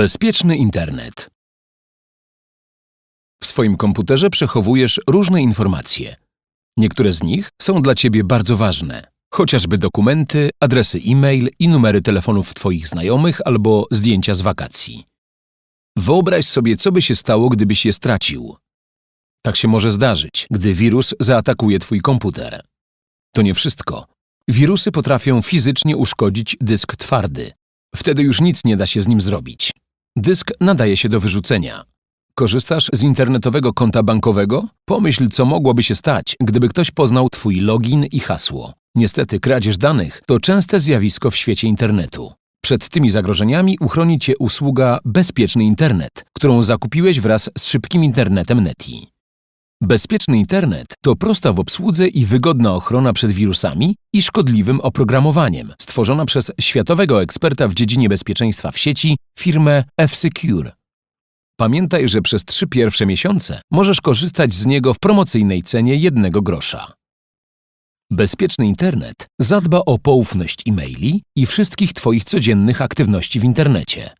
Bezpieczny internet. W swoim komputerze przechowujesz różne informacje. Niektóre z nich są dla Ciebie bardzo ważne, chociażby dokumenty, adresy e-mail i numery telefonów Twoich znajomych albo zdjęcia z wakacji. Wyobraź sobie, co by się stało, gdybyś je stracił. Tak się może zdarzyć, gdy wirus zaatakuje Twój komputer. To nie wszystko. Wirusy potrafią fizycznie uszkodzić dysk twardy. Wtedy już nic nie da się z nim zrobić. Dysk nadaje się do wyrzucenia. Korzystasz z internetowego konta bankowego? Pomyśl, co mogłoby się stać, gdyby ktoś poznał Twój login i hasło. Niestety, kradzież danych to częste zjawisko w świecie internetu. Przed tymi zagrożeniami uchroni Cię usługa Bezpieczny Internet, którą zakupiłeś wraz z szybkim internetem Neti. Bezpieczny internet to prosta w obsłudze i wygodna ochrona przed wirusami i szkodliwym oprogramowaniem, stworzona przez światowego eksperta w dziedzinie bezpieczeństwa w sieci, firmę F-Secure. Pamiętaj, że przez trzy pierwsze miesiące możesz korzystać z niego w promocyjnej cenie jednego grosza. Bezpieczny internet zadba o poufność e-maili i wszystkich Twoich codziennych aktywności w internecie.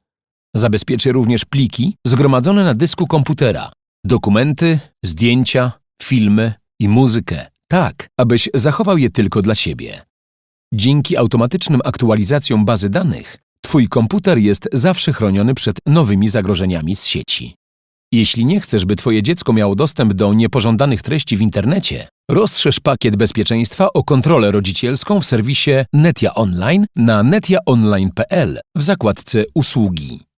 Zabezpieczy również pliki zgromadzone na dysku komputera, dokumenty, zdjęcia, filmy i muzykę, tak, abyś zachował je tylko dla siebie. Dzięki automatycznym aktualizacjom bazy danych, Twój komputer jest zawsze chroniony przed nowymi zagrożeniami z sieci. Jeśli nie chcesz, by Twoje dziecko miało dostęp do niepożądanych treści w internecie, rozszerz pakiet bezpieczeństwa o kontrolę rodzicielską w serwisie Netia Online na netiaonline.pl w zakładce Usługi.